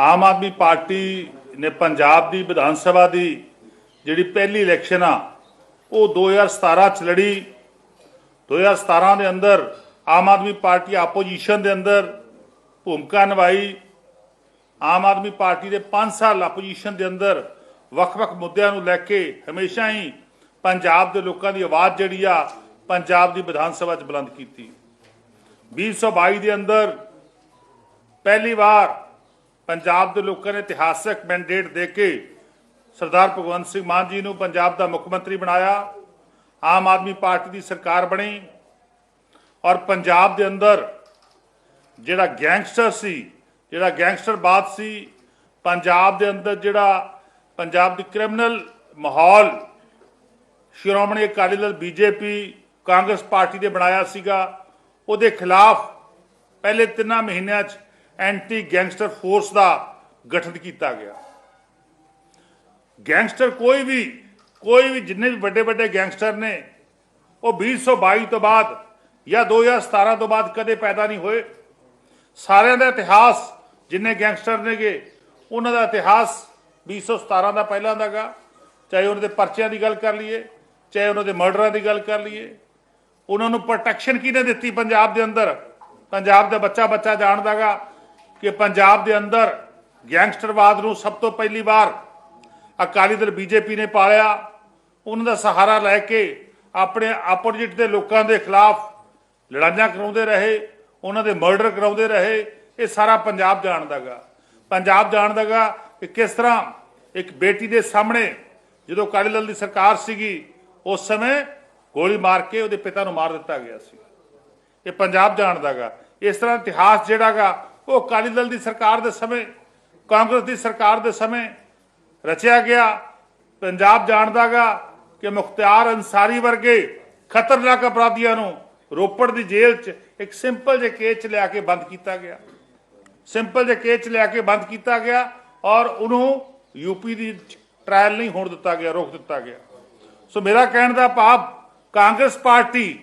Aam Aadmi party ਨੇ ਪੰਜਾਬ ਦੀ ਵਿਧਾਨ ਸਭਾ ਦੀ ਜਿਹੜੀ ਪਹਿਲੀ ਇਲੈਕਸ਼ਨ ਆ, ਉਹ 2017 ਚ ਲੜੀ। 2017 ਦੇ ਅੰਦਰ ਆਮ ਆਦਮੀ ਪਾਰਟੀ ਆਪੋਜੀਸ਼ਨ ਦੇ ਅੰਦਰ ਭੂਮਿਕਾ ਨਿਭਾਈ। ਆਮ ਆਦਮੀ ਪਾਰਟੀ ਦੇ 5 ਸਾਲ ਆਪੋਜੀਸ਼ਨ ਦੇ ਅੰਦਰ ਵੱਖ-ਵੱਖ ਮੁੱਦਿਆਂ ਨੂੰ ਲੈ ਕੇ ਹਮੇਸ਼ਾ ਹੀ ਪੰਜਾਬ ਦੇ ਲੋਕਾਂ ਦੀ ਆਵਾਜ਼ ਜਿਹੜੀ ਆ, ਪੰਜਾਬ ਦੀ ਵਿਧਾਨ ਸਭਾ 'ਚ ਬੁਲੰਦ ਕੀਤੀ। 2022 ਦੇ ਅੰਦਰ ਪਹਿਲੀ ਵਾਰ ਪੰਜਾਬ ਦੇ ਲੋਕਾਂ ਨੇ ਇਤਿਹਾਸਕ ਮੈਂਡੇਟ ਦੇ ਕੇ ਸਰਦਾਰ ਭਗਵੰਤ ਸਿੰਘ ਮਾਨ ਜੀ ਨੂੰ ਪੰਜਾਬ ਦਾ ਮੁੱਖ ਮੰਤਰੀ ਬਣਾਇਆ, ਆਮ ਆਦਮੀ ਪਾਰਟੀ ਦੀ ਸਰਕਾਰ ਬਣੀ ਔਰ ਪੰਜਾਬ ਦੇ ਅੰਦਰ ਜਿਹੜਾ ਗੈਂਗਸਟਰ ਸੀ, ਜਿਹੜਾ ਗੈਂਗਸਟਰ ਗੈਂਗਸਟਰਵਾਦ ਸੀ, ਪੰਜਾਬ ਦੇ ਅੰਦਰ ਜਿਹੜਾ ਪੰਜਾਬ ਦੀ ਕ੍ਰਿਮੀਨਲ ਮਾਹੌਲ Shiromani Akali Dal BJP Congress party ਨੇ ਬਣਾਇਆ ਸੀਗਾ, ਉਹਦੇ ਖਿਲਾਫ ਪਹਿਲੇ ਤਿੰਨਾਂ ਮਹੀਨਿਆਂ 'ਚ ਐਂਟੀ ਗੈਂਗਸਟਰ ਫੋਰਸ ਦਾ ਗਠਨ ਕੀਤਾ ਗਿਆ। ਗੈਂਗਸਟਰ ਕੋਈ ਵੀ ਕੋਈ ਵੀ ਜਿੰਨੇ ਵੀ ਵੱਡੇ ਵੱਡੇ ਗੈਂਗਸਟਰ ਨੇ, ਉਹ 2022 ਤੋਂ ਬਾਅਦ ਜਾਂ 2017 ਤੋਂ ਬਾਅਦ ਕਦੇ ਪੈਦਾ ਨਹੀਂ ਹੋਏ। ਸਾਰਿਆਂ ਦਾ ਇਤਿਹਾਸ ਜਿੰਨੇ ਗੈਂਗਸਟਰ ਨੇਗੇ, ਉਹਨਾਂ ਦਾ ਇਤਿਹਾਸ 2017 ਦਾ ਪਹਿਲਾਂ ਦਾਗਾ। ਚਾਹੇ ਉਹਨਾਂ ਦੇ ਪਰਚਿਆਂ ਦੀ ਗੱਲ ਕਰ ਲਈਏ, ਚਾਹੇ ਉਹਨਾਂ ਦੇ ਮਰਡਰਾਂ ਦੀ ਗੱਲ ਕਰ ਲਈਏ, ਉਹਨਾਂ ਨੂੰ ਪ੍ਰੋਟੈਕਸ਼ਨ ਕਿਹਨੇ ਦਿੱਤੀ ਪੰਜਾਬ ਦੇ ਅੰਦਰ? ਪੰਜਾਬ ਦਾ ਬੱਚਾ ਬੱਚਾ ਜਾਣਦਾਗਾ। ਕਿ ਪੰਜਾਬ ਦੇ ਅੰਦਰ ਗੈਂਗਸਟਰਵਾਦ ਨੂੰ ਸਭ ਤੋਂ ਪਹਿਲੀ ਵਾਰ ਅਕਾਲੀ ਦਲ ਬੀਜੇਪੀ ਨੇ ਪਾਲਿਆ, ਉਹਨਾਂ ਦਾ ਸਹਾਰਾ ਲੈ ਕੇ ਆਪਣੇ ਆਪੋਜੀਟ ਦੇ ਲੋਕਾਂ ਦੇ ਖਿਲਾਫ ਲੜਾਈਆਂ ਕਰਾਉਂਦੇ ਰਹੇ, ਉਹਨਾਂ ਦੇ ਮਰਡਰ ਕਰਾਉਂਦੇ ਰਹੇ, ਇਹ ਸਾਰਾ ਪੰਜਾਬ ਜਾਣਦਾਗਾ ਪੰਜਾਬ ਜਾਣਦਾਗਾ ਕਿ ਕਿਸ ਤਰ੍ਹਾਂ ਇੱਕ ਬੇਟੀ ਦੇ ਸਾਹਮਣੇ ਜਦੋਂ ਅਕਾਲੀ ਦਲ ਦੀ ਸਰਕਾਰ ਸੀਗੀ, ਉਸ ਸਮੇਂ ਗੋਲੀ ਮਾਰ ਕੇ ਉਹਦੇ ਪਿਤਾ ਨੂੰ ਮਾਰ ਦਿੱਤਾ ਗਿਆ ਸੀ। ਇਹ ਪੰਜਾਬ ਜਾਣਦਾਗਾ ਇਸ ਤਰ੍ਹਾਂ ਇਤਿਹਾਸ ਜਿਹੜਾਗਾ ਉਹ ਅਕਾਲੀ ਦਲ ਦੀ ਸਰਕਾਰ ਦੇ ਸਮੇਂ, ਕਾਂਗਰਸ ਦੀ ਸਰਕਾਰ ਦੇ ਸਮੇਂ ਰਚਿਆ ਗਿਆ, ਪੰਜਾਬ ਜਾਣਦਾਗਾ ਕਿ ਮੁਖਤਿਆਰ ਅਨਸਾਰੀ ਵਰਗੇ ਖਤਰਨਾਕ ਅਪਰਾਧੀਆਂ ਨੂੰ ਰੋਪੜ ਦੀ ਜੇਲ੍ਹ 'ਚ ਇੱਕ ਸਿੰਪਲ ਜਿਹੇ ਕੇਸ 'ਚ ਲਿਆ ਕੇ ਬੰਦ ਕੀਤਾ ਗਿਆ। ਸਿੰਪਲ ਜਿਹੇ ਕੇਸ 'ਚ ਲਿਆ ਕੇ ਬੰਦ ਕੀਤਾ ਗਿਆ ਔਰ ਉਹਨੂੰ ਯੂਪੀ ਦੀ ਟ੍ਰਾਇਲ ਨਹੀਂ ਹੋਣ ਦਿੱਤਾ ਗਿਆ, ਰੋਕ ਦਿੱਤਾ ਗਿਆ। ਸੋ ਮੇਰਾ ਕਹਿਣ ਦਾ ਭਾਵ, ਕਾਂਗਰਸ ਪਾਰਟੀ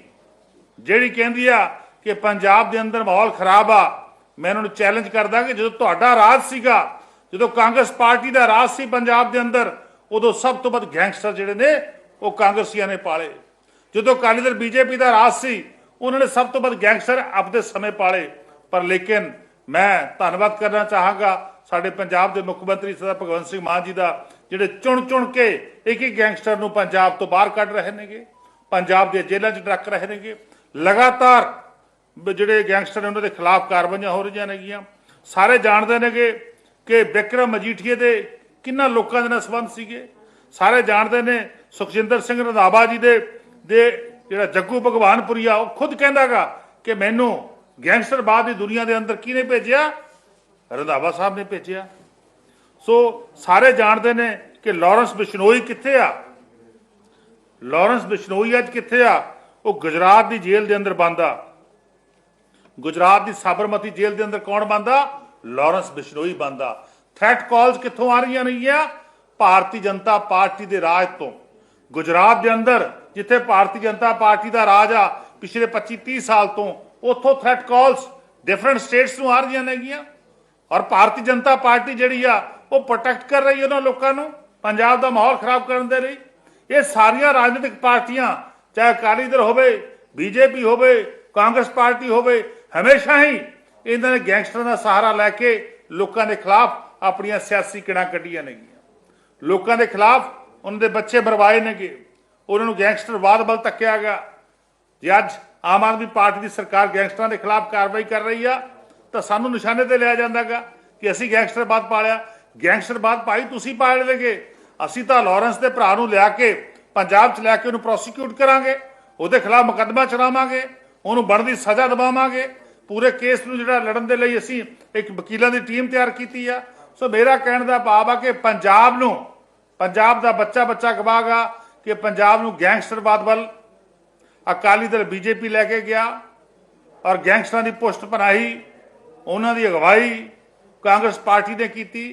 ਜਿਹੜੀ ਕਹਿੰਦੀ ਆ ਕਿ ਪੰਜਾਬ ਦੇ ਅੰਦਰ ਮਾਹੌਲ ਖਰਾਬ ਆ ਮੈਂ ਉਹਨਾਂ ਨੂੰ ਚੈਲੰਜ ਕਰਦਾ ਕਿ ਜਦੋਂ ਤੁਹਾਡਾ ਰਾਜ ਸੀਗਾ, ਜਦੋਂ ਕਾਂਗਰਸ ਪਾਰਟੀ ਦਾ ਰਾਜ ਸੀ ਪੰਜਾਬ ਦੇ ਅੰਦਰ, ਉਦੋਂ ਸਭ ਤੋਂ ਵੱਧ ਗੈਂਗਸਟਰ ਜਿਹੜੇ ਨੇ, ਉਹ ਕਾਂਗਰਸੀਆਂ ਨੇ ਪਾਲੇ। ਜਦੋਂ ਅਕਾਲੀ ਦਲ ਬੀਜੇਪੀ ਦਾ ਰਾਜ ਸੀ, ਉਹਨਾਂ ਨੇ ਸਭ ਤੋਂ ਵੱਧ ਗੈਂਗਸਟਰ ਆਪਦੇ ਸਮੇਂ ਪਾਲੇ। ਪਰ ਲੇਕਿਨ ਮੈਂ ਧੰਨਵਾਦ ਕਰਨਾ ਚਾਹਾਂਗਾ ਸਾਡੇ ਪੰਜਾਬ ਦੇ ਮੁੱਖ ਮੰਤਰੀ ਸਰਦਾਰ ਭਗਵੰਤ ਸਿੰਘ ਮਾਨ ਜੀ ਦਾ, ਜਿਹੜੇ ਚੁਣ ਚੁਣ ਕੇ ਇੱਕ ਇੱਕ ਗੈਂਗਸਟਰ ਨੂੰ ਪੰਜਾਬ ਤੋਂ ਬਾਹਰ ਕੱਢ ਰਹੇ ਨੇਗੇ, ਪੰਜਾਬ ਦੇ ਜੇਲ੍ਹਾਂ 'ਚ ਰੱਖ ਰਹੇ ਨੇਗੇ। ਲਗਾਤਾਰ ਜਿਹੜੇ ਗੈਂਗਸਟਰ ਨੇ ਉਹਨਾਂ ਦੇ ਖਿਲਾਫ ਕਾਰਵਾਈਆਂ ਹੋ ਰਹੀਆਂ ਨੇਗੀਆਂ। ਸਾਰੇ ਜਾਣਦੇ ਨੇਗੇ ਕਿ ਵਿਕਰਮ ਮਜੀਠੀਏ ਦੇ ਕਿੰਨਾ ਲੋਕਾਂ ਦੇ ਨਾਲ ਸੰਬੰਧ ਸੀਗੇ। ਸਾਰੇ ਜਾਣਦੇ ਨੇ ਸੁਖਜਿੰਦਰ ਸਿੰਘ ਰੰਧਾਵਾ ਜੀ ਦੇ ਦੇ ਜਿਹੜਾ ਜੱਗੂ ਭਗਵਾਨਪੁਰੀਆ ਉਹ ਖੁਦ ਕਹਿੰਦਾਗਾ ਕਿ ਮੈਨੂੰ ਗੈਂਗਸਟਰਵਾਦ ਦੀ ਦੁਨੀਆ ਦੇ ਅੰਦਰ ਕਿਹਨੇ ਭੇਜਿਆ? ਰੰਧਾਵਾ ਸਾਹਿਬ ਨੇ ਭੇਜਿਆ। ਸੋ ਸਾਰੇ ਜਾਣਦੇ ਨੇ ਕਿ ਲਾਰੈਂਸ ਬਿਸ਼ਨੋਈ ਕਿੱਥੇ ਆ? ਲਾਰੈਂਸ ਬਿਸ਼ਨੋਈ ਅੱਜ ਕਿੱਥੇ ਆ? ਉਹ ਗੁਜਰਾਤ ਦੀ ਜੇਲ੍ਹ ਦੇ ਅੰਦਰ ਬੰਦ ਆ। ਗੁਜਰਾਤ ਦੀ ਸਾਬਰਮਤੀ ਜੇਲ੍ਹ ਦੇ ਅੰਦਰ ਕੌਣ ਬੰਦਾ? ਲਾਰੈਂਸ ਬਿਸ਼ਨੋਈ ਬੰਦਾ। ਥ੍ਰੈਟ ਕਾਲਸ ਕਿੱਥੋਂ ਆ ਰਹੀਆਂ ਨੇਗੀਆਂ ਭਾਰਤੀ ਜਨਤਾ ਪਾਰਟੀ ਦੇ ਰਾਜ ਤੋਂ। ਗੁਜਰਾਤ ਦੇ ਅੰਦਰ, ਜਿੱਥੇ ਭਾਰਤੀ ਜਨਤਾ ਪਾਰਟੀ ਦਾ ਰਾਜ ਆ, ਪਿਛਲੇ 25 30 ਸਾਲ ਤੋਂ, ਉੱਥੋਂ ਥ੍ਰੈਟ ਕਾਲਸ ਡਿਫਰੈਂਟ ਸਟੇਟਸ ਨੂੰ ਆ ਰਹੀਆਂ ਨੇਗੀਆਂ ਔਰ ਭਾਰਤੀ ਜਨਤਾ ਪਾਰਟੀ ਜਿਹੜੀ ਆ, ਉਹ ਪ੍ਰੋਟੈਕਟ ਕਰ ਰਹੀ ਉਹਨਾਂ ਲੋਕਾਂ ਨੂੰ, ਪੰਜਾਬ ਦਾ ਮਾਹੌਲ ਖਰਾਬ ਕਰਨ ਦੇ ਲਈ। ਇਹ ਸਾਰੀਆਂ ਰਾਜਨੀਤਿਕ ਪਾਰਟੀਆਂ, ਚਾਹੇ ਅਕਾਲੀ ਦਲ ਹੋਵੇ, ਬੀਜੇਪੀ ਹੋਵੇ, ਕਾਂਗਰਸ ਪਾਰਟੀ ਹੋਵੇ ਹਮੇਸ਼ਾ ਹੀ ਇਹਨਾਂ ਨੇ ਗੈਂਗਸਟਰਾਂ ਦਾ ਸਹਾਰਾ ਲੈ ਕੇ ਲੋਕਾਂ ਦੇ ਖਿਲਾਫ ਆਪਣੀਆਂ ਸਿਆਸੀ ਕਿੜਾਂ ਕੱਢੀਆਂ ਨੇਗੀਆਂ ਲੋਕਾਂ ਦੇ ਖਿਲਾਫ ਉਹਨਾਂ ਦੇ ਬੱਚੇ ਬਰਵਾਏ ਨੇਗੇ ਉਹਨਾਂ ਨੂੰ ਗੈਂਗਸਟਰਵਾਦ ਵੱਲ ਧੱਕਿਆ ਗਿਆ। ਜੇ ਅੱਜ ਆਮ ਆਦਮੀ ਪਾਰਟੀ ਦੀ ਸਰਕਾਰ ਗੈਂਗਸਟਰਾਂ ਦੇ ਖਿਲਾਫ ਕਾਰਵਾਈ ਕਰ ਰਹੀ ਆ, ਤਾਂ ਸਾਨੂੰ ਨਿਸ਼ਾਨੇ ਤੇ ਲਿਆ ਜਾਂਦਾਗਾ ਕਿ ਅਸੀਂ ਗੈਂਗਸਟਰਵਾਦ ਪਾਲਿਆ। ਗੈਂਗਸਟਰਵਾਦ ਭਾਈ ਤੁਸੀਂ ਪਾਲ ਲੇਗੇ। ਅਸੀਂ ਤਾਂ ਲਾਰੈਂਸ ਦੇ ਭਰਾ ਨੂੰ ਲਿਆ ਕੇ, ਪੰਜਾਬ ਚ ਲੈ ਕੇ ਉਹਨੂੰ ਪ੍ਰੋਸੀਕਿਊਟ ਕਰਾਂਗੇ। ਉਹਦੇ ਖਿਲਾਫ ਮੁਕੱਦਮਾ ਚਲਾਵਾਂਗੇ। ਉਹਨੂੰ ਬਣਦੀ ਸਜ਼ਾ ਦਿਵਾਵਾਂਗੇ। ਪੂਰੇ ਕੇਸ ਨੂੰ ਜਿਹੜਾ ਲੜਨ ਦੇ ਲਈ ਅਸੀਂ ਇੱਕ ਵਕੀਲਾਂ ਦੀ ਟੀਮ ਤਿਆਰ ਕੀਤੀ ਆ। ਸੋ ਮੇਰਾ ਕਹਿਣ ਦਾ ਭਾਵ ਆ ਕਿ ਪੰਜਾਬ ਨੂੰ, ਪੰਜਾਬ ਦਾ ਬੱਚਾ ਬੱਚਾ ਗਵਾਗਾ ਕਿ ਪੰਜਾਬ ਨੂੰ ਗੈਂਗਸਟਰਵਾਦ ਵੱਲ ਅਕਾਲੀ ਦਲ ਬੀਜੇਪੀ ਲੈ ਕੇ ਗਿਆ ਔਰ ਗੈਂਗਸਟਰਾਂ ਦੀ ਪੁਸ਼ਟ ਬਣਾਈ ਉਹਨਾਂ ਦੀ ਅਗਵਾਈ ਕਾਂਗਰਸ ਪਾਰਟੀ ਨੇ ਕੀਤੀ।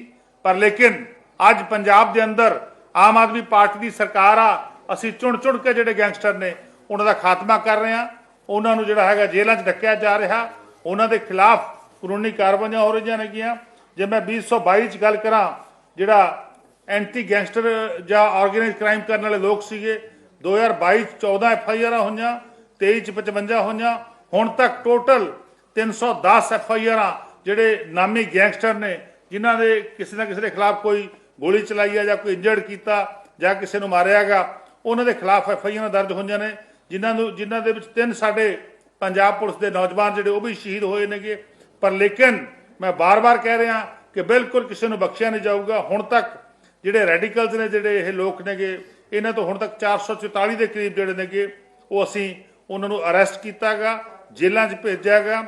ਪਰ ਲੇਕਿਨ ਅੱਜ ਪੰਜਾਬ ਦੇ ਅੰਦਰ ਆਮ ਆਦਮੀ ਪਾਰਟੀ ਦੀ ਸਰਕਾਰ ਆ, ਅਸੀਂ ਚੁਣ ਚੁਣ ਕੇ ਜਿਹੜੇ ਗੈਂਗਸਟਰ ਨੇ, ਉਹਨਾਂ ਦਾ ਖਾਤਮਾ ਕਰ ਰਹੇ ਆ ਉਹਨਾਂ ਨੂੰ ਜਿਹੜਾ ਹੈਗਾ ਜੇਲ੍ਹਾਂ 'ਚ ਡੱਕਿਆ ਜਾ ਰਿਹਾ। ਉਹਨਾਂ ਦੇ ਖਿਲਾਫ ਕਾਨੂੰਨੀ ਕਾਰਵਾਈਆਂ ਹੋ ਰਹੀਆਂ ਨੇਗੀਆਂ। ਜੇ ਮੈਂ 2022 ਚ ਗੱਲ ਕਰਾਂ, ਜਿਹੜਾ ਐਂਟੀ ਗੈਂਗਸਟਰ ਜਾਂ ਆਰਗੇਨਾਈਜ਼ ਕ੍ਰਾਈਮ ਕਰਨ ਵਾਲੇ ਲੋਕ ਸੀਗੇ 2022 ਚ 14 ਐਫ ਆਈ ਆਰਾਂ ਹੋਈਆਂ 23 ਚ 55 ਹੋਈਆਂ, ਹੁਣ ਤੱਕ ਟੋਟਲ 310 ਐਫ ਆਈ ਆਰਾਂ ਜਿਹੜੇ ਨਾਮੀ ਗੈਂਗਸਟਰ ਨੇ, ਜਿਨ੍ਹਾਂ ਦੇ ਕਿਸੇ ਨਾ ਕਿਸੇ ਦੇ ਖਿਲਾਫ ਕੋਈ ਗੋਲੀ ਚਲਾਈ ਹੈ ਜਾਂ ਕੋਈ ਇੰਜਰਡ ਕੀਤਾ ਜਾਂ ਕਿਸੇ ਨੂੰ ਮਾਰਿਆ ਹੈਗਾ, ਉਹਨਾਂ ਦੇ ਖਿਲਾਫ ਐਫ ਆਈ ਆਰਾਂ ਦਰਜ ਹੋਈਆਂ ਨੇ। ਜਿਨ੍ਹਾਂ ਨੂੰ ਜਿਨ੍ਹਾਂ ਦੇ ਵਿੱਚ ਤਿੰਨ ਸਾਡੇ ਪੰਜਾਬ ਪੁਲਿਸ ਦੇ ਨੌਜਵਾਨ ਜਿਹੜੇ ਉਹ ਵੀ ਸ਼ਹੀਦ ਹੋਏ ਨੇਗੇ। ਪਰ ਲੇਕਿਨ ਮੈਂ ਬਾਰ-ਬਾਰ ਕਹਿ ਰਿਹਾ ਕਿ ਬਿਲਕੁਲ ਕਿਸੇ ਨੂੰ ਬਖਸ਼ਿਆ ਨਹੀਂ ਜਾਊਗਾ। ਹੁਣ ਤੱਕ ਜਿਹੜੇ ਰੈਡੀਕਲਸ ਨੇ ਜਿਹੜੇ ਇਹ ਲੋਕ ਨੇਗੇ, ਇਹਨਾਂ ਤੋਂ ਹੁਣ ਤੱਕ 444 ਦੇ ਕਰੀਬ ਜਿਹੜੇ ਨੇਗੇ, ਉਹ ਅਸੀਂ ਉਹਨਾਂ ਨੂੰ ਅਰੈਸਟ ਕੀਤਾਗਾ, ਜੇਲ੍ਹਾਂ 'ਚ ਭੇਜਿਆਗਾ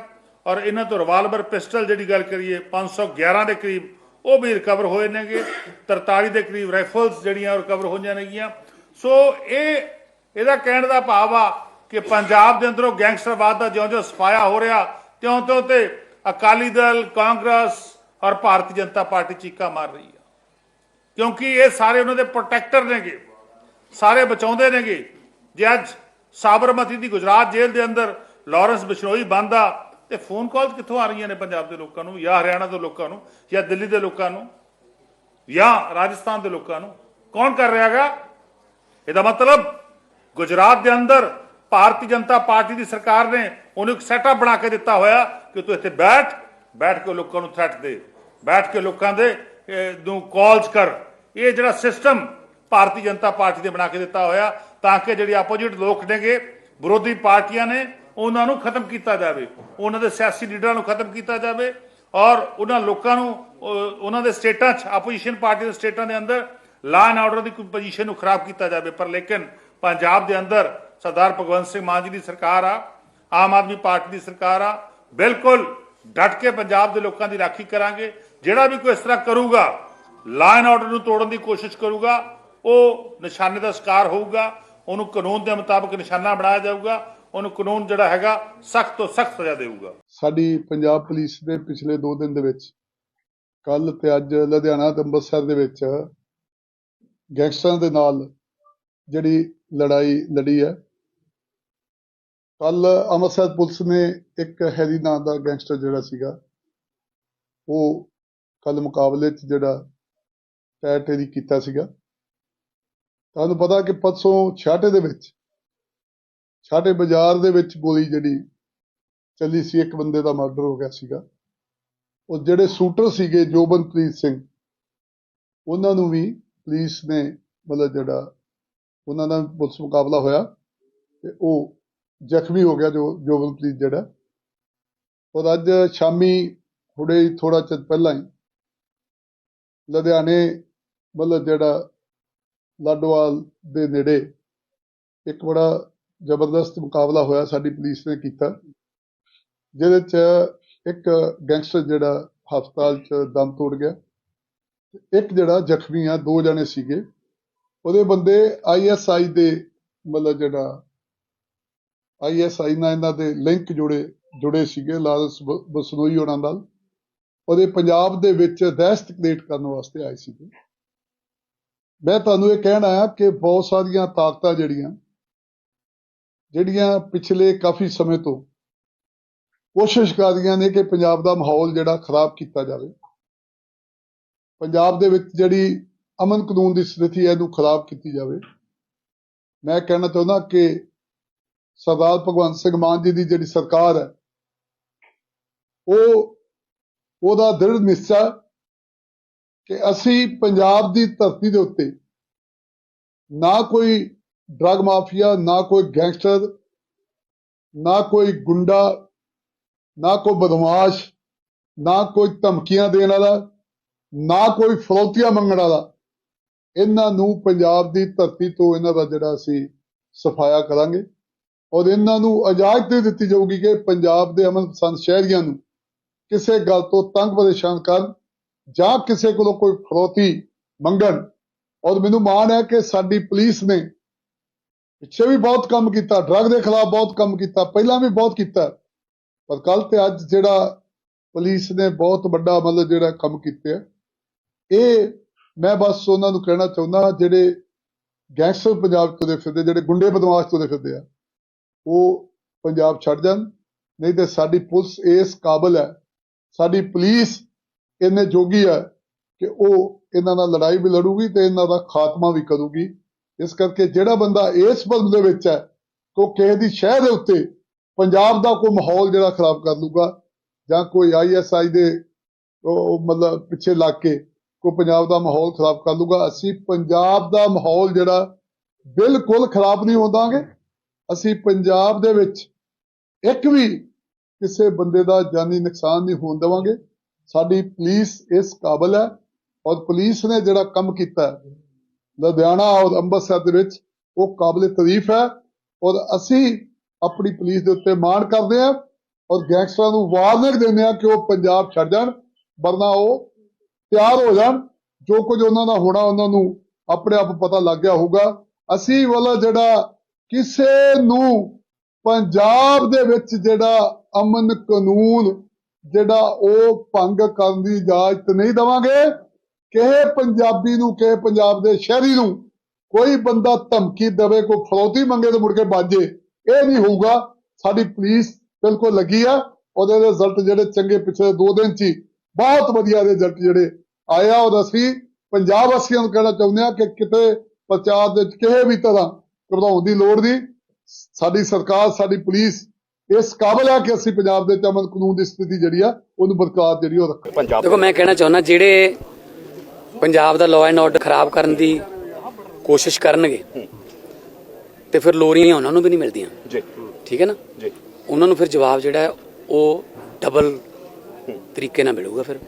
ਔਰ ਇਹਨਾਂ ਤੋਂ ਰਿਵਾਲਵਰ ਪਿਸਟਲ ਜਿਹੜੀ ਗੱਲ ਕਰੀਏ 511 ਦੇ ਕਰੀਬ ਉਹ ਵੀ ਰਿਕਵਰ ਹੋਏ ਨੇਗੇ। 43 ਦੇ ਕਰੀਬ ਰਾਈਫਲਸ ਜਿਹੜੀਆਂ ਰਿਕਵਰ ਹੋਈਆਂ ਨੇਗੀਆਂ। ਸੋ ਇਹ ਇਹਦਾ ਕਹਿਣ ਦਾ ਭਾਵ ਆ ਕਿ ਪੰਜਾਬ ਦੇ ਅੰਦਰੋਂ ਗੈਂਗਸਟਰਵਾਦ ਦਾ ਜਿਉਂ-ਜਿਉਂ ਸਫਾਇਆ ਹੋ ਰਿਹਾ, ਤਿਉਂ-ਤਿਉਂ ਤੇ ਅਕਾਲੀ ਦਲ, ਕਾਂਗਰਸ ਔਰ ਭਾਰਤੀ ਜਨਤਾ ਪਾਰਟੀ ਚੀਕਾ ਮਾਰ ਰਹੀ ਆ। ਕਿਉਂਕਿ ਇਹ ਸਾਰੇ ਉਹਨਾਂ ਦੇ ਪ੍ਰੋਟੈਕਟਰ ਨੇਗੇ, ਸਾਰੇ ਬਚਾਉਂਦੇ ਨੇਗੇ। ਜੇ ਅੱਜ ਸਾਬਰਮਤੀ ਦੀ ਗੁਜਰਾਤ ਜੇਲ੍ਹ ਦੇ ਅੰਦਰ ਲਾਰੈਂਸ ਬਿਸ਼ਨੋਈ ਬੰਦਾ ਤੇ ਫੋਨ ਕਾਲ ਕਿੱਥੋਂ ਆ ਰਹੀਆਂ ਨੇ ਪੰਜਾਬ ਦੇ ਲੋਕਾਂ ਨੂੰ, ਜਾਂ ਹਰਿਆਣਾ ਦੇ ਲੋਕਾਂ ਨੂੰ, ਜਾਂ ਦਿੱਲੀ ਦੇ ਲੋਕਾਂ ਨੂੰ, ਜਾਂ ਰਾਜਸਥਾਨ ਦੇ ਲੋਕਾਂ ਨੂੰ? ਕੌਣ ਕਰ ਰਿਹਾ ਹੈਗਾ ਇਹਦਾ ਮਤਲਬ ਗੁਜਰਾਤ ਦੇ ਅੰਦਰ ਭਾਰਤੀ ਜਨਤਾ ਪਾਰਟੀ ਦੀ ਸਰਕਾਰ ਨੇ ਉਹਨੂੰ ਇੱਕ ਸੈਟਅਪ ਬਣਾ ਕੇ ਦਿੱਤਾ ਹੋਇਆ ਕਿ ਤੂੰ ਇੱਥੇ ਬੈਠ ਬੈਠ ਕੇ ਲੋਕਾਂ ਨੂੰ ਥ੍ਰੈਟ ਦੇ, ਬੈਠ ਕੇ ਲੋਕਾਂ ਦੇ ਨੂੰ ਕਾਲਸ ਕਰ। ਇਹ ਜਿਹੜਾ ਸਿਸਟਮ ਭਾਰਤੀ ਜਨਤਾ ਪਾਰਟੀ ਨੇ ਬਣਾ ਕੇ ਦਿੱਤਾ ਹੋਇਆ ਤਾਂ ਕਿ ਜਿਹੜੇ ਆਪੋਜੀਟ ਲੋਕ ਨੇਗੇ, ਵਿਰੋਧੀ ਪਾਰਟੀਆਂ ਨੇ, ਉਹਨਾਂ ਨੂੰ ਖਤਮ ਕੀਤਾ ਜਾਵੇ, ਉਹਨਾਂ ਦੇ ਸਿਆਸੀ ਲੀਡਰਾਂ ਨੂੰ ਖਤਮ ਕੀਤਾ ਜਾਵੇ ਔਰ ਉਹਨਾਂ ਲੋਕਾਂ ਨੂੰ ਉਹਨਾਂ ਦੇ ਸਟੇਟਾਂ 'ਚ ਆਪੋਜੀਸ਼ਨ ਪਾਰਟੀ ਦੇ ਸਟੇਟਾਂ ਦੇ ਅੰਦਰ ਲਾ ਐਂਡ ਆਰਡਰ ਦੀ ਕੋਈ ਪੋਜੀਸ਼ਨ ਨੂੰ ਖਰਾਬ ਕੀਤਾ ਜਾਵੇ। ਪਰ ਲੇਕਿਨ ਪੰਜਾਬ ਦੇ ਅੰਦਰ ਸਰਦਾਰ ਭਗਵੰਤ ਸਿੰਘ ਮਾਨ ਜੀ ਦੀ ਸਰਕਾਰ ਆ, ਆਮ ਆਦਮੀ ਪਾਰਟੀ ਦੀ ਸਰਕਾਰ ਆ, ਬਿਲਕੁਲ ਡਟ ਕੇ ਪੰਜਾਬ ਦੇ ਲੋਕਾਂ ਦੀ ਰਾਖੀ ਕਰਾਂਗੇ। ਜਿਹੜਾ ਵੀ ਕੋਈ ਇਸ ਤਰ੍ਹਾਂ ਕਰੂਗਾ ਲਾ ਐਂਡ ਆਰਡਰ ਨੂੰ ਤੋੜਨ ਦੀ ਕੋਸ਼ਿਸ਼ ਕਰੂਗਾ, ਉਹ ਨਿਸ਼ਾਨੇ ਦਾ ਸ਼ਿਕਾਰ ਹੋਊਗਾ, ਉਹਨੂੰ ਕਾਨੂੰਨ ਦੇ ਮੁਤਾਬਕ ਨਿਸ਼ਾਨਾ ਬਣਾਇਆ ਜਾਊਗਾ, ਉਹਨੂੰ ਕਾਨੂੰਨ ਜਿਹੜਾ ਹੈਗਾ ਸਖਤ ਤੋਂ ਸਖਤ ਸਜ਼ਾ ਦੇਊਗਾ। ਸਾਡੀ ਪੰਜਾਬ ਪੁਲਿਸ ਦੇ ਪਿਛਲੇ 2 ਦਿਨ ਦੇ ਵਿੱਚ, ਕੱਲ ਤੇ ਅੱਜ ਲੁਧਿਆਣਾ ਤੇ ਅੰਮ੍ਰਿਤਸਰ ਦੇ ਵਿੱਚ, ਗੈਂਗਸਟਰਾਂ ਦੇ ਨਾਲ ਜਿਹੜੀ ਲੜਾਈ ਲੜੀ ਹੈ। ਕੱਲ ਅੰਮ੍ਰਿਤਸਰ ਪੁਲਿਸ ਨੇ ਇੱਕ ਹੈਰੀ ਨਾਂ ਦਾ ਗੈਂਗਸਟਰ ਜਿਹੜਾ ਸੀਗਾ, ਉਹ ਕੱਲ ਮੁਕਾਬਲੇ 'ਚ ਜਿਹੜਾ ਟੈਰ ਟੈਟੇਰੀ ਕੀਤਾ ਸੀਗਾ। ਤੁਹਾਨੂੰ ਪਤਾ ਕਿ ਪਰਸੋਂ ਛਾਟੇ ਦੇ ਵਿੱਚ ਛਾਟੇ ਬਾਜ਼ਾਰ ਦੇ ਵਿੱਚ ਗੋਲੀ ਜਿਹੜੀ ਚੱਲੀ ਸੀ, ਇੱਕ ਬੰਦੇ ਦਾ ਮਰਡਰ ਹੋ ਗਿਆ ਸੀਗਾ। ਉਹ ਜਿਹੜੇ ਸ਼ੂਟਰ ਸੀਗੇ ਜੋਬਨਪ੍ਰੀਤ ਸਿੰਘ, ਉਹਨਾਂ ਨੂੰ ਵੀ ਪੁਲਿਸ ਨੇ ਮਤਲਬ ਜਿਹੜਾ ਉਹਨਾਂ ਦਾ ਪੁਲਿਸ ਮੁਕਾਬਲਾ ਹੋਇਆ ਤੇ ਉਹ ਜ਼ਖਮੀ ਹੋ ਗਿਆ ਜੋ ਜੋਬਨਪ੍ਰੀਤ ਜਿਹੜਾ ਔਰ ਅੱਜ ਸ਼ਾਮੀ ਹੁਣੇ ਹੀ ਥੋੜਾ ਚਿਰ ਪਹਿਲਾਂ ਹੀ ਲੁਧਿਆਣੇ ਮਤਲਬ ਜਿਹੜਾ ਲਾਡੋਵਾਲ ਦੇ ਨੇੜੇ ਇੱਕ ਬੜਾ ਜ਼ਬਰਦਸਤ ਮੁਕਾਬਲਾ ਹੋਇਆ ਸਾਡੀ ਪੁਲਿਸ ਨੇ ਕੀਤਾ, ਜਿਹਦੇ ਚ ਇੱਕ ਗੈਂਗਸਟਰ ਜਿਹੜਾ ਹਸਪਤਾਲ ਚ ਦਮ ਤੋੜ ਗਿਆ ਤੇ ਇੱਕ ਜਿਹੜਾ ਜ਼ਖਮੀ ਆ, ਦੋ ਜਣੇ ਸੀਗੇ। ਉਹਦੇ ਬੰਦੇ ਆਈਐਸਆਈ ਦੇ ਮਤਲਬ ਜਿਹੜਾ ਆਈਐਸਆਈ ਨਾਲ ਇਹਨਾਂ ਦੇ ਲਿੰਕ ਜੁੜੇ ਜੁੜੇ ਸੀਗੇ ਲਾਲਸ ਬ- ਬਸਨੋਈ ਉਹਨਾਂ ਨਾਲ। ਉਹਦੇ ਪੰਜਾਬ ਦੇ ਵਿੱਚ ਦਹਿਸ਼ਤ ਕ੍ਰੀਏਟ ਕਰਨ ਵਾਸਤੇ ਆਏ ਸੀਗੇ। ਮੈਂ ਤੁਹਾਨੂੰ ਇਹ ਕਹਿਣਾ ਆ ਕਿ ਬਹੁਤ ਸਾਰੀਆਂ ਤਾਕਤਾਂ ਜਿਹੜੀਆਂ ਜਿਹੜੀਆਂ ਪਿਛਲੇ ਕਾਫੀ ਸਮੇਂ ਤੋਂ ਕੋਸ਼ਿਸ਼ ਕਰ ਰਹੀਆਂ ਨੇ ਕਿ ਪੰਜਾਬ ਦਾ ਮਾਹੌਲ ਜਿਹੜਾ ਖਰਾਬ ਕੀਤਾ ਜਾਵੇ। ਪੰਜਾਬ ਦੇ ਵਿੱਚ ਜਿਹੜੀ ਅਮਨ ਕਾਨੂੰਨ ਦੀ ਸਥਿਤੀ ਹੈ ਇਹਨੂੰ ਖਰਾਬ ਕੀਤੀ ਜਾਵੇ। ਮੈਂ ਕਹਿਣਾ ਚਾਹੁੰਦਾ ਕਿ ਸਰਦਾਰ ਭਗਵੰਤ ਸਿੰਘ ਮਾਨ ਜੀ ਦੀ ਜਿਹੜੀ ਸਰਕਾਰ ਹੈ, ਉਹ, ਉਹਦਾ ਦ੍ਰਿੜ ਨਿਸ਼ਚਾ ਕਿ ਅਸੀਂ ਪੰਜਾਬ ਦੀ ਧਰਤੀ ਦੇ ਉੱਤੇ ਨਾ ਕੋਈ ਡਰਗ ਮਾਫੀਆ ਨਾ ਕੋਈ ਗੈਂਗਸਟਰ ਨਾ ਕੋਈ ਗੁੰਡਾ, ਨਾ ਕੋਈ ਬਦਮਾਸ਼, ਨਾ ਕੋਈ ਧਮਕੀਆਂ ਦੇਣ ਵਾਲਾ, ਨਾ ਕੋਈ ਫਰੋਤੀਆਂ ਮੰਗਣ ਵਾਲਾ ਇਹਨਾਂ ਨੂੰ ਪੰਜਾਬ ਦੀ ਧਰਤੀ ਤੋਂ ਇਹਨਾਂ ਦਾ ਜਿਹੜਾ ਅਸੀਂ ਸਫਾਇਆ ਕਰਾਂਗੇ ਔਰ ਇਹਨਾਂ ਨੂੰ ਇਜਾਜ਼ਤ ਨਹੀਂ ਦਿੱਤੀ ਜਾਊਗੀ ਕਿ ਪੰਜਾਬ ਦੇ ਅਮਨ ਪਸੰਦ ਸ਼ਹਿਰੀਆਂ ਨੂੰ ਕਿਸੇ ਗੱਲ ਤੋਂ ਤੰਗ ਪਰੇਸ਼ਾਨ ਕਰਨ ਜਾਂ ਕਿਸੇ ਕੋਲੋਂ ਕੋਈ ਫਰੋਤੀ ਮੰਗਣ। ਔਰ ਮੈਨੂੰ ਮਾਣ ਹੈ ਕਿ ਸਾਡੀ ਪੁਲਿਸ ਨੇ ਪਿੱਛੇ ਵੀ ਬਹੁਤ ਕੰਮ ਕੀਤਾ, ਡਰੱਗ ਦੇ ਖਿਲਾਫ ਬਹੁਤ ਕੰਮ ਕੀਤਾ, ਪਹਿਲਾਂ ਵੀ ਬਹੁਤ ਕੀਤਾ। ਪਰ ਕੱਲ ਤੇ ਅੱਜ ਜਿਹੜਾ ਪੁਲਿਸ ਨੇ ਬਹੁਤ ਵੱਡਾ ਮਤਲਬ ਜਿਹੜਾ ਕੰਮ ਕੀਤਾ ਇਹ ਮੈਂ ਬਸ ਉਹਨਾਂ ਨੂੰ ਕਹਿਣਾ ਚਾਹੁੰਦਾ ਜਿਹੜੇ ਗੈਂਗਸਟਰ ਪੰਜਾਬ ਤੋਂ ਦੇ ਫਿਰਦੇ, ਜਿਹੜੇ ਗੁੰਡੇ ਬਦਮਾਸ਼ ਤੋਂ ਫਿਰਦੇ ਆ, ਉਹ ਪੰਜਾਬ ਛੱਡ ਜਾਣ। ਨਹੀਂ ਤੇ ਸਾਡੀ ਪੁਲਿਸ ਇਸ ਕਾਬਲ ਹੈ, ਸਾਡੀ ਪੁਲਿਸ ਇੰਨੇ ਜੋਗੀ ਹੈ ਕਿ ਉਹ ਇਹਨਾਂ ਨਾਲ ਲੜਾਈ ਵੀ ਲੜੂਗੀ ਤੇ ਇਹਨਾਂ ਦਾ ਖਾਤਮਾ ਵੀ ਕਰੂਗੀ। ਇਸ ਕਰਕੇ ਜਿਹੜਾ ਬੰਦਾ ਇਸ ਬੰਦ ਦੇ ਵਿੱਚ ਹੈ ਤੋਂ ਕਿਸੇ ਦੀ ਸ਼ਹਿਰ ਦੇ ਉੱਤੇ ਪੰਜਾਬ ਦਾ ਕੋਈ ਮਾਹੌਲ ਜਿਹੜਾ ਖਰਾਬ ਕਰ ਲੂਗਾ ਜਾਂ ਕੋਈ ਆਈਐਸਆਈ ਦੇ ਉਹ ਮਤਲਬ ਪਿੱਛੇ ਲੱਗ ਕੇ ਕੋਈ ਪੰਜਾਬ ਦਾ ਮਾਹੌਲ ਖਰਾਬ ਕਰ ਲੂਗਾ। ਅਸੀਂ ਪੰਜਾਬ ਦਾ ਮਾਹੌਲ ਜਿਹੜਾ ਬਿਲਕੁਲ ਖਰਾਬ ਨਹੀਂ ਹੋਣ ਦਾਂਗੇ। ਅਸੀਂ ਪੰਜਾਬ ਦੇ ਵਿੱਚ ਇੱਕ ਵੀ ਕਿਸੇ ਬੰਦੇ ਦਾ ਜਾਨੀ ਨੁਕਸਾਨ ਨਹੀਂ ਹੋਣ ਦੇਵਾਂਗੇ। ਸਾਡੀ ਪੁਲਿਸ ਇਸ ਕਾਬਲ ਹੈ ਔਰ ਪੁਲਿਸ ਨੇ ਜਿਹੜਾ ਕੰਮ ਕੀਤਾ ਲੁਧਿਆਣਾ ਔਰ ਅੰਮ੍ਰਿਤਸਰ ਦੇ ਵਿੱਚ, ਉਹ ਕਾਬਲੇ ਤਾਰੀਫ ਹੈ ਔਰ ਅਸੀਂ ਆਪਣੀ ਪੁਲਿਸ ਦੇ ਉੱਤੇ ਮਾਣ ਕਰਦੇ ਹਾਂ ਔਰ ਗੈਂਗਸਟਰਾਂ ਨੂੰ ਵਾਰਨਿੰਗ ਦਿੰਦੇ ਹਾਂ ਕਿ ਉਹ ਪੰਜਾਬ ਛੱਡ ਜਾਣ। ਵਰਨਾ ਉਹ ਤਿਆਰ ਹੋ ਜਾਣ, ਜੋ ਕੁਝ ਉਹਨਾਂ ਦਾ ਹੋਣਾ, ਉਹਨਾਂ ਨੂੰ ਆਪਣੇ ਆਪ ਪਤਾ ਲੱਗ ਗਿਆ ਹੋਊਗਾ। ਅਸੀਂ ਵਾਲਾ ਜਿਹੜਾ ਕਿਸੇ ਨੂੰ ਪੰਜਾਬ ਦੇ ਵਿੱਚ ਜਿਹੜਾ ਅਮਨ ਕਾਨੂੰਨ, ਜਿਹੜਾ ਉਹ ਭੰਗ ਕਰਨ ਦੀ ਇਜਾਜ਼ਤ ਨਹੀਂ ਦੇਵਾਂਗੇ, ਕਿਸੇ ਪੰਜਾਬੀ ਨੂੰ, ਕਿਸੇ ਪੰਜਾਬ ਦੇ ਸ਼ਹਿਰੀ ਨੂੰ ਕੋਈ ਬੰਦਾ ਧਮਕੀ ਦੇਵੇ, ਕੋਈ ਫਰੌਤੀ ਮੰਗੇ ਤੇ ਮੁੜ ਕੇ ਬਾਜੇ। ਇਹ ਨਹੀਂ ਹੋਊਗਾ। ਸਾਡੀ ਪੁਲਿਸ ਬਿਲਕੁਲ ਲੱਗੀ ਆ। ਉਹਦੇ ਰਿਜ਼ਲਟ ਜਿਹੜੇ ਚੰਗੇ ਪਿਛਲੇ 2 ਦਿਨ ਚ ਹੀ ਬਹੁਤ ਵਧੀਆ ਰਿਜ਼ਲਟ ਜਿਹੜੇ ਆਏ ਆ ਔਰ ਅਸੀਂ ਪੰਜਾਬ ਵਾਸੀਆਂ ਨੂੰ ਕਹਿਣਾ ਚਾਹੁੰਦੇ ਆ ਕਿ ਕਿਤੇ ਪ੍ਰਚਾਰ ਦੇ ਵਿੱਚ ਕਿਸੇ ਵੀ ਤਰ੍ਹਾਂ ਘਬਰਾਉਣ ਦੀ ਲੋੜ ਨਹੀਂ। ਸਾਡੀ ਸਰਕਾਰ ਸਾਡੀ ਪੁਲਿਸ ਇਸ ਕਾਬਲ ਹੈ ਕਿ ਅਸੀਂ ਪੰਜਾਬ ਦੇ ਵਿੱਚ ਅਮਨ ਕਾਨੂੰਨ ਦੀ ਸਥਿਤੀ ਜਿਹੜੀ ਆ ਉਹਨੂੰ ਬਰਕਰਾਰ ਜਿਹੜੀ ਉਹ ਰੱਖਾਂ ਪੰਜਾਬ ਦੇਖੋ ਮੈਂ ਕਹਿਣਾ ਚਾਹੁੰਦਾ ਜਿਹੜੇ ਪੰਜਾਬ ਦਾ ਲਾਅ ਐਂਡ ਆਰਡਰ ਖਰਾਬ ਕਰਨ ਦੀ ਕੋਸ਼ਿਸ਼ ਕਰਨਗੇ ਤੇ ਫਿਰ ਲੋਰੀਆਂ ਉਹਨਾਂ ਨੂੰ ਵੀ ਨਹੀਂ ਮਿਲਦੀਆਂ। ਜੀ। ਠੀਕ ਹੈ ਨਾ? ਜੀ। ਉਹਨਾਂ ਨੂੰ ਫਿਰ ਜਵਾਬ ਜਿਹੜਾ ਹੈ ਉਹ ਡਬਲ ਤਰੀਕੇ ਨਾਲ ਮਿਲੂਗਾ ਫਿਰ